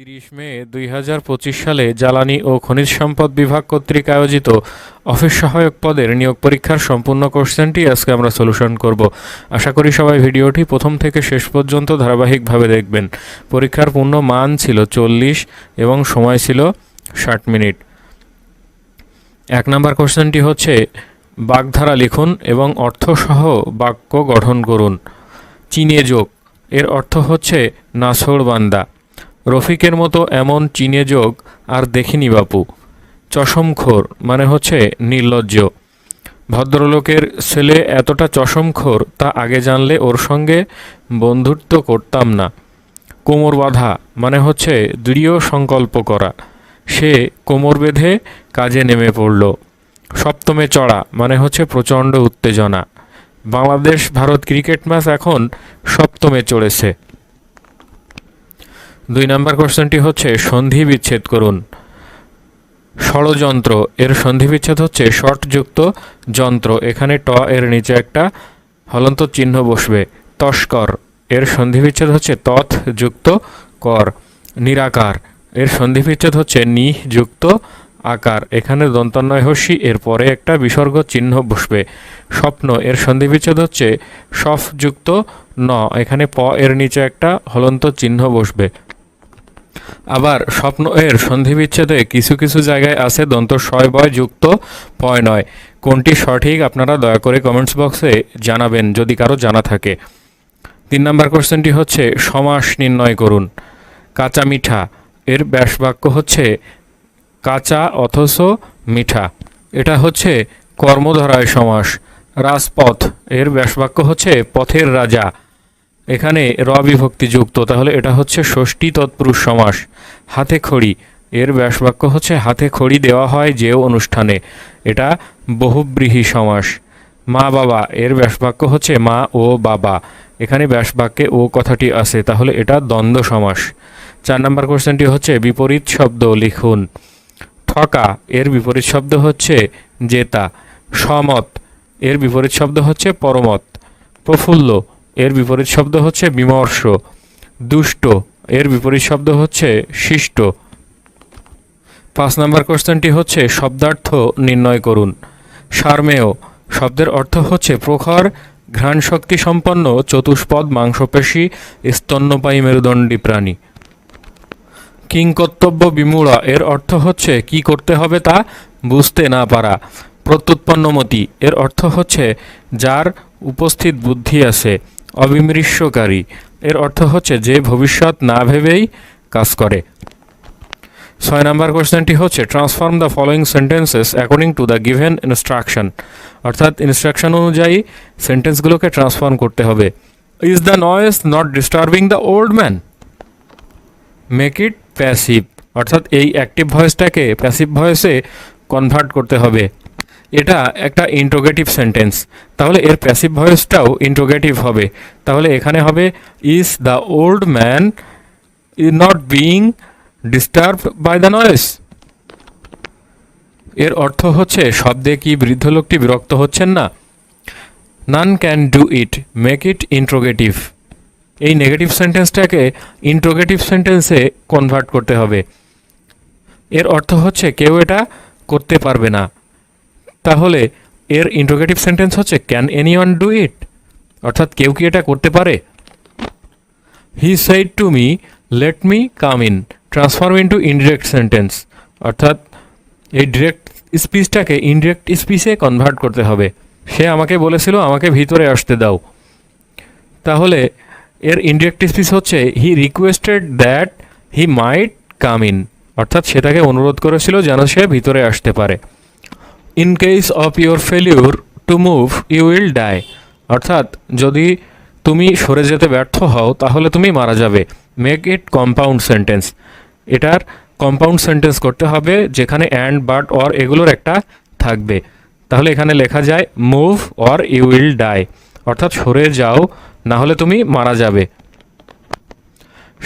তিরিশ মে দুই হাজার পঁচিশ সালে জ্বালানি ও খনিজ সম্পদ বিভাগ কর্তৃক আয়োজিত অফিস সহায়ক পদের নিয়োগ পরীক্ষার সম্পূর্ণ কোশ্চেনটি আজকে আমরা সলিউশন করব। আশা করি সবাই ভিডিওটি প্রথম থেকে শেষ পর্যন্ত ধারাবাহিকভাবে দেখবেন। পরীক্ষার পূর্ণ মান ছিল চল্লিশ এবং সময় ছিল ষাট মিনিট। এক নম্বর কোশ্চেনটি হচ্ছে বাগধারা লিখুন এবং অর্থসহ বাক্য গঠন করুন। চীনে যোগ। এর অর্থ হচ্ছে নাছড় বান্দা। রফিকের মতো এমন চিনে যোগ আর দেখিনি বাপু। চশমখোর মানে হচ্ছে নির্লজ্জ। ভদ্রলোকের ছেলে এতটা চশমখোর তা আগে জানলে ওর সঙ্গে বন্ধুত্ব করতাম না। কোমর বাঁধা মানে হচ্ছে দৃঢ় সংকল্প করা। সে কোমর বেঁধে কাজে নেমে পড়ল। সপ্তমে চড়া মানে হচ্ছে প্রচণ্ড উত্তেজনা। বাংলাদেশ ভারত ক্রিকেট ম্যাচ এখন সপ্তমে চড়েছে। দুই নম্বর কোশ্চেনটি হচ্ছে, সন্ধি বিচ্ছেদ করুন। ষড়যন্ত্র, এর সন্ধি বিচ্ছেদ হচ্ছে শর্টযুক্ত যন্ত্র। এখানে ট এর নিচে একটা হলন্ত চিহ্ন বসবে। তস্কর, এর সন্ধি বিচ্ছেদ হচ্ছে তথ যুক্ত কর। নিরাকার, এর সন্ধি বিচ্ছেদ হচ্ছে নি যুক্ত আকার। এখানে দন্তন্বয় হস্যি এর পরে একটা বিসর্গ চিহ্ন বসবে। স্বপ্ন, এর সন্ধি বিচ্ছেদ হচ্ছে সফ যুক্ত ন। এখানে প এর নিচে একটা হলন্ত চিহ্ন বসবে। আবার স্বপ্ন এর সন্ধি বিচ্ছেদে কিছু কিছু জায়গায় আছে দন্ত শয় বয় যুক্ত পয় নয় কোনটি সঠিক আপনারা দয়া করে কমেন্টস বক্সে জানাবেন যদি কারও জানা থাকে। তিন নম্বর কোশ্চেনটি হচ্ছে, সমাস নির্ণয় করুন। কাঁচা মিঠা। এর ব্যাস বাক্য হচ্ছে, কাঁচা অথচ মিঠা। এটা হচ্ছে কর্মধারায় সমাস। রাজপথ। এর ব্যাসবাক্য হচ্ছে, পথের রাজা। এখানে র যুক্ত, তাহলে এটা হচ্ছে ষষ্ঠী তৎপুরুষ সমাস, হাতে খড়ি। এর ব্যাসবাক্য হচ্ছে, হাতে খড়ি দেওয়া হয় যে অনুষ্ঠানে। এটা বহুব্রীহি সমাস। মা বাবা, এর ব্যাসবাক্য হচ্ছে মা ও বাবা। এখানে ব্যাসবাক্যে ও কথাটি আছে, তাহলে এটা দ্বন্দ্ব সমাস। চার নম্বর কোশ্চেনটি হচ্ছে, বিপরীত শব্দ লিখুন। ঠকা, এর বিপরীত শব্দ হচ্ছে জেতা। সমত, এর বিপরীত শব্দ হচ্ছে পরমত। প্রফুল্ল এর বিপরীত শব্দ হচ্ছে বিমর্ষ। দুষ্ট, এর বিপরীত শব্দ হচ্ছে শিষ্ট। পাঁচ নম্বর কোশ্চেনটি হচ্ছে, শব্দার্থ নির্ণয় করুন। সারমেয়, শব্দের অর্থ হচ্ছে প্রখর, ঘ্রাণ শক্তি সম্পন্ন, চতুষ্পদ, মাংসপেশী, স্তন্যপায়ী মেরুদণ্ডী প্রাণী। কিংকর্তব্য বিমূঢ়া, এর অর্থ হচ্ছে কি করতে হবে তা বুঝতে না পারা। প্রত্যুৎপন্নমতি, এর অর্থ হচ্ছে যার উপস্থিত বুদ্ধি আছে। অবিমৃষ্যকারী। এর অর্থ হচ্ছে যে ভবিষ্যৎ না ভেবেই কাজ করে। ছয় নম্বর কোশ্চেনটি হচ্ছে transform the following sentences according to the given instruction অর্থাৎ ইনস্ট্রাকশন অনুযায়ী সেন্টেন্সগুলোকে ট্রান্সফর্ম করতে হবে। Is the noise not disturbing the old man make it passive অর্থাৎ এই অ্যাক্টিভ ভয়েসটাকে প্যাসিভ ভয়েসে কনভার্ট করতে হবে। এটা একটা ইন্ট্রোগেটিভ সেন্টেন্স তাহলে এর প্যাসিভ ভয়েসটাও ইন্ট্রোগেটিভ হবে। তাহলে এখানে হবে is the old man is not being disturb by the noise এর অর্থ হচ্ছে, শব্দে কি বৃদ্ধ লোকটি বিরক্ত হচ্ছেন না? None can do it make it interrogative এই নেগেটিভ সেন্টেন্সটাকে ইন্ট্রোগেটিভ সেন্টেন্সে কনভার্ট করতে হবে। এর অর্থ হচ্ছে, কেউ এটা করতে পারবে না। তাহলে এর ইন্ট্রোগেটিভ সেন্টেন্স হচ্ছে can anyone do it অর্থাৎ কেউ কি এটা করতে পারে? He said to me let me come in transform into indirect sentence অর্থাৎ এই ডিরেক্ট স্পিচটাকে ইনডিরেক্ট স্পিচে কনভার্ট করতে হবে। সে আমাকে বলেছিল, আমাকে ভিতরে আসতে দাও। তাহলে এর ইনডিরেক্ট স্পিচ হচ্ছে he requested that he might come in অর্থাৎ সে তাকে অনুরোধ করেছিল যেন সে ভিতরে আসতে পারে। In case of your failure to move you will die অর্থাৎ, যদি তুমি সরে যেতে ব্যর্থ হও, তাহলে তুমি মারা যাবে। মেক ইট কম্পাউন্ড সেন্টেন্স এটার কম্পাউন্ড সেন্টেন্স করতে হবে, যেখানে অ্যান্ড বাট অর এগুলোর একটা থাকবে। তাহলে এখানে লেখা যায় move or you will die অর্থাৎ, সরে যাও, না হলে তুমি মারা যাবে।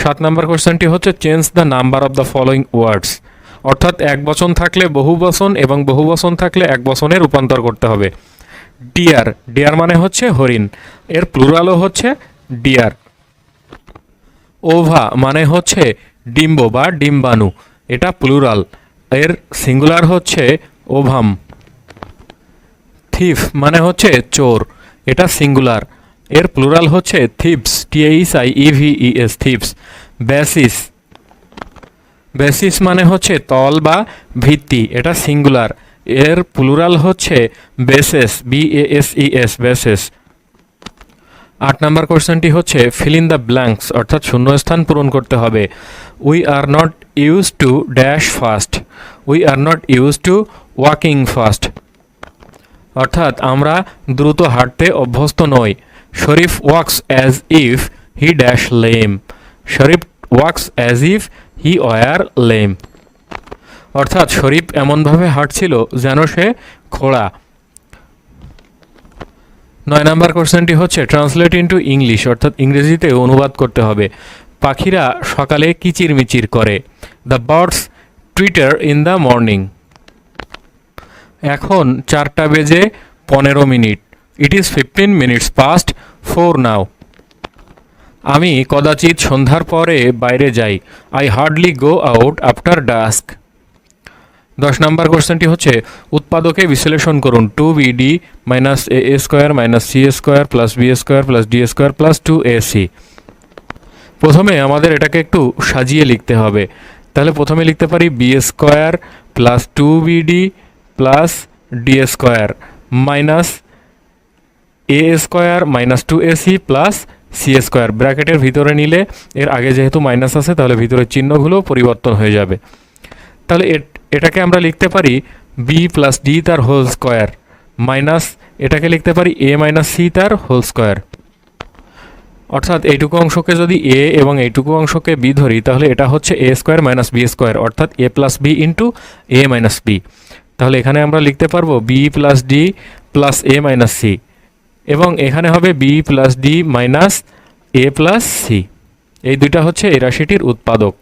সাত নম্বর কোশ্চেনটি হচ্ছে change the number of the following words অর্থাৎ এক বচন থাকলে বহু বচন এবং বহু বচন থাকলে এক বচনে রূপান্তর করতে হবে। ডিয়ার ডিয়ার মানে হচ্ছে হরিণ। এর প্লুরালও হচ্ছে ডিয়ার। ওভা মানে হচ্ছে ডিম্ব বা ডিম্বাণু। এটা প্লুরাল এর সিঙ্গুলার হচ্ছে ওভাম। থিফ মানে হচ্ছে চোর। এটা সিঙ্গুলার এর প্লুরাল হচ্ছে thieves T H I E V E S thieves basis basis মানে হচ্ছে তল বা ভিত্তি, এটা সিঙ্গুলার। এর প্লুরাল হচ্ছে bases B S E S bases. আট নম্বর কোশ্চেনটি হচ্ছে ফিল ইন দ্য ব্ল্যাঙ্কস অর্থাৎ শূন্যস্থান পূরণ করতে হবে। We are not use to dash fast we are not use to walking fast অর্থাৎ আমরা দ্রুত হাঁটতে অভ্যস্ত নই। Sharif walks as if he dash lame Sharif walks as if he were lame. অর্থাৎ শরীফ এমনভাবে হাঁটছিল যেন সে খোড়া। নয় নাম্বার কোশ্চেনটি হচ্ছে ট্রান্সলেট ইন্টু ইংলিশ অর্থাৎ ইংরেজিতে অনুবাদ করতে হবে। পাখিরা সকালে কিচিরমিচির করে। The birds twitter in the morning এখন চারটা বেজে পনেরো minute. It is fifteen minutes past four now আমি কদাচিৎ সন্ধ্যার পরে বাইরে যাই। I hardly go out after dusk দশ নম্বর কোশ্চেনটি হচ্ছে, উৎপাদকে বিশ্লেষণ করুন। Two BD minus A A square minus C square plus B square plus D square plus two A C প্রথমে আমাদের এটাকে একটু সাজিয়ে লিখতে হবে। তাহলে প্রথমে লিখতে পারি B square plus two BD plus D square minus A square minus two A C plus C square ব্র্যাকেটের ভিতরে নিলে এর আগে যেহেতু মাইনাস আছে, তাহলে ভিতরের চিহ্নগুলো পরিবর্তন হয়ে যাবে। তাহলে এট- এটাকে আমরা লিখতে পারি বি প্লাস ডি তার হোল স্কোয়ার মাইনাস এটাকে লিখতে পারি এ মাইনাস সি তার হোল স্কোয়ার অর্থাৎ এইটুকু অংশকে যদি এ এবং এইটুকু অংশকে বি ধরি, তাহলে এটা হচ্ছে A square minus B square অর্থাৎ A plus B into A minus B তাহলে এখানে আমরা লিখতে পারব B plus D plus A minus C এবং এখানে হবে B plus D minus A plus C এই দুইটা হচ্ছে এই রাশিটির উৎপাদক।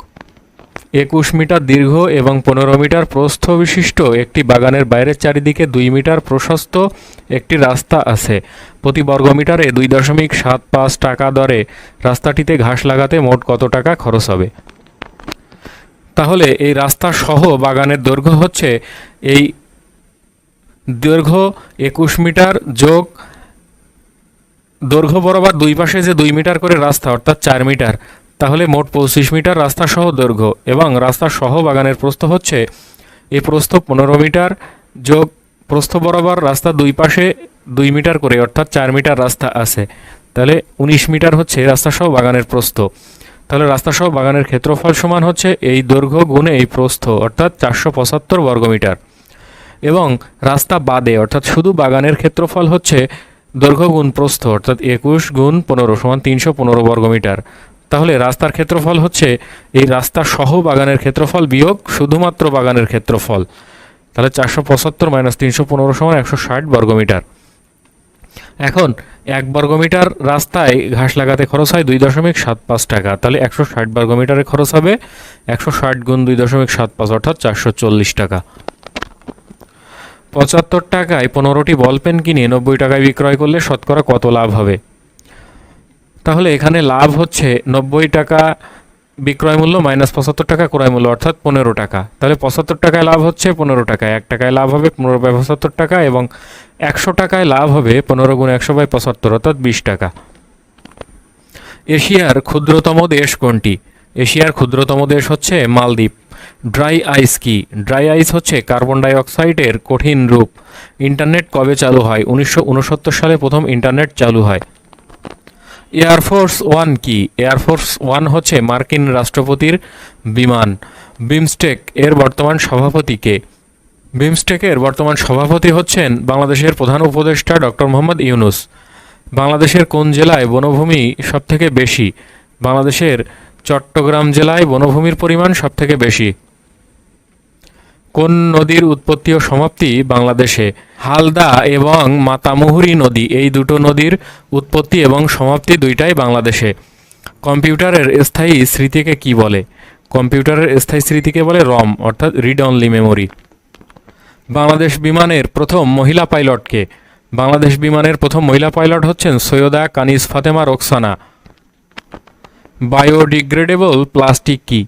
একুশ মিটার দীর্ঘ এবং পনেরো মিটার প্রস্থ বিশিষ্ট একটি বাগানের বাইরের চারিদিকে দুই মিটার প্রশস্ত একটি রাস্তা আছে। প্রতি বর্গ মিটারে দুই দশমিক সাত পাঁচ টাকা দরে রাস্তাটিতে ঘাস লাগাতে মোট কত টাকা খরচ হবে? তাহলে এই রাস্তা সহ বাগানের দৈর্ঘ্য হচ্ছে এই দৈর্ঘ্য একুশ মিটার যোগ দৈর্ঘ্য বরাবর দুই পাশে যে দুই মিটার করে রাস্তা, অর্থাৎ চার মিটার, তাহলে মোট পঁচিশ মিটার রাস্তা সহ দৈর্ঘ্য এবং রাস্তা সহ বাগানের প্রস্থ হচ্ছে এই প্রস্থ পনেরো মিটার যোগ প্রস্থ বরাবর রাস্তা দুই পাশে দুই মিটার করে, অর্থাৎ চার মিটার রাস্তা আছে। তাহলে উনিশ মিটার হচ্ছে রাস্তা সহ বাগানের প্রস্থ। তাহলে রাস্তা সহ বাগানের ক্ষেত্রফল সমান হচ্ছে এই দৈর্ঘ্য গুণে এই প্রস্থ, অর্থাৎ চারশো পঁচাত্তর বর্গমিটার। এবং রাস্তা বাদে, অর্থাৎ শুধু বাগানের ক্ষেত্রফল হচ্ছে দৈর্ঘ্য গুণ প্রস্থ অর্থাৎ একুশ গুণ পনেরো সমান তিনশো পনেরো বর্গমিটার তাহলে রাস্তার ক্ষেত্রফল হচ্ছে এই রাস্তা সহ বাগানের ক্ষেত্রফল বিয়োগ শুধুমাত্র বাগানের ক্ষেত্রফল। তাহলে চারশো পঁচাত্তর মাইনাস তিনশো পনেরো সমান একশো ষাট বর্গমিটার এখন এক বর্গমিটার রাস্তায় ঘাস লাগাতে খরচ হয় দুই দশমিক সাত পাঁচ টাকা। তাহলে একশো ষাট বর্গমিটারে খরচ হবে একশো ষাট গুণ দুই দশমিক সাত পাঁচ অর্থাৎ চারশো চল্লিশ টাকা। পঁচাত্তর টাকায় পনেরোটি বল পেন কিনে নব্বই টাকায় বিক্রয় করলে শতকরা কত লাভ হবে? তাহলে এখানে লাভ হচ্ছে নব্বই টাকা বিক্রয় মূল্য মাইনাস পঁচাত্তর টাকা ক্রয় মূল্য, অর্থাৎ পনেরো টাকা। তাহলে পঁচাত্তর টাকায় লাভ হচ্ছে পনেরো টাকায়, এক টাকায় লাভ হবে পনেরো বাই পঁচাত্তর টাকা এবং একশো টাকায় লাভ হবে পনেরো গুণ একশো বাই পঁচাত্তর, অর্থাৎ বিশ টাকা। এশিয়ার ক্ষুদ্রতম দেশ কোনটি? এশিয়ার ক্ষুদ্রতম দেশ হচ্ছে মালদ্বীপ। ড্রাই আইস কি? ড্রাই আইস হচ্ছে কার্বন ডাইঅক্সাইডের কঠিন রূপ। ইন্টারনেট কবে চালু হয়? উনিশশো উনসত্তর সালে প্রথম ইন্টারনেট চালু হয়। এয়ারফোর্স ওয়ান কি? এয়ারফোর্স ওয়ান হচ্ছে মার্কিন রাষ্ট্রপতির বিমান। বিমস্টেক এর বর্তমান সভাপতি কে? বিমস্টেকের বর্তমান সভাপতি হচ্ছেন বাংলাদেশের প্রধান উপদেষ্টা ডক্টর মোহাম্মদ ইউনুস। বাংলাদেশের কোন জেলায় বনভূমি সবথেকে বেশি? বাংলাদেশের চট্টগ্রাম জেলায় বনভূমির পরিমাণ সবথেকে বেশি? কোন নদীর উৎপত্তি ও সমাপ্তি বাংলাদেশে? হালদা এবং মাতামুহুরী নদী, এই দুটো নদীর উৎপত্তি এবং সমাপ্তি দুইটাই বাংলাদেশে। কম্পিউটারের স্থায়ী স্মৃতিকে কি বলে? কম্পিউটারের স্থায়ী স্মৃতিকে বলে রম, অর্থাৎ রিড অনলি মেমোরি বাংলাদেশ বিমানের প্রথম মহিলা পাইলটকে। বাংলাদেশ বিমানের প্রথম মহিলা পাইলট হচ্ছেন সৈয়দা কানিস ফাতেমা রোকসানা। বায়োডিগ্রেডেবল প্লাস্টিক কি?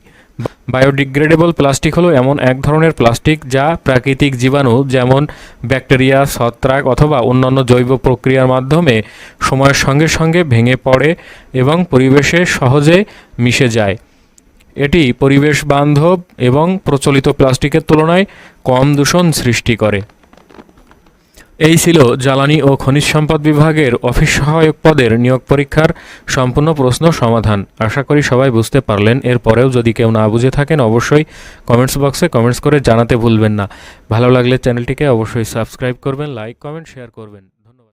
বায়োডিগ্রেডেবল প্লাস্টিক হলো এমন এক ধরনের প্লাস্টিক যা প্রাকৃতিক জীবাণু, যেমন ব্যাকটেরিয়া, ছত্রাক অথবা অন্যান্য জৈব প্রক্রিয়ার মাধ্যমে সময়ের সঙ্গে সঙ্গে ভেঙে পড়ে এবং পরিবেশে সহজে মিশে যায়। এটি পরিবেশ বান্ধব এবং প্রচলিত প্লাস্টিকের তুলনায় কম দূষণ সৃষ্টি করে। এই ছিল জ্বালানি ও খনিজ সম্পদ বিভাগের অফিস সহায়ক পদের নিয়োগ পরীক্ষার সম্পূর্ণ প্রশ্ন সমাধান। আশা করি সবাই বুঝতে পারলেন। এরপরেও যদি কেউ না বুঝে থাকেন, অবশ্যই কমেন্টস বক্সে কমেন্টস করে জানাতে ভুলবেন না। ভালো লাগলে চ্যানেলটিকে অবশ্যই সাবস্ক্রাইব করবেন, লাইক, কমেন্ট, শেয়ার করবেন। ধন্যবাদ।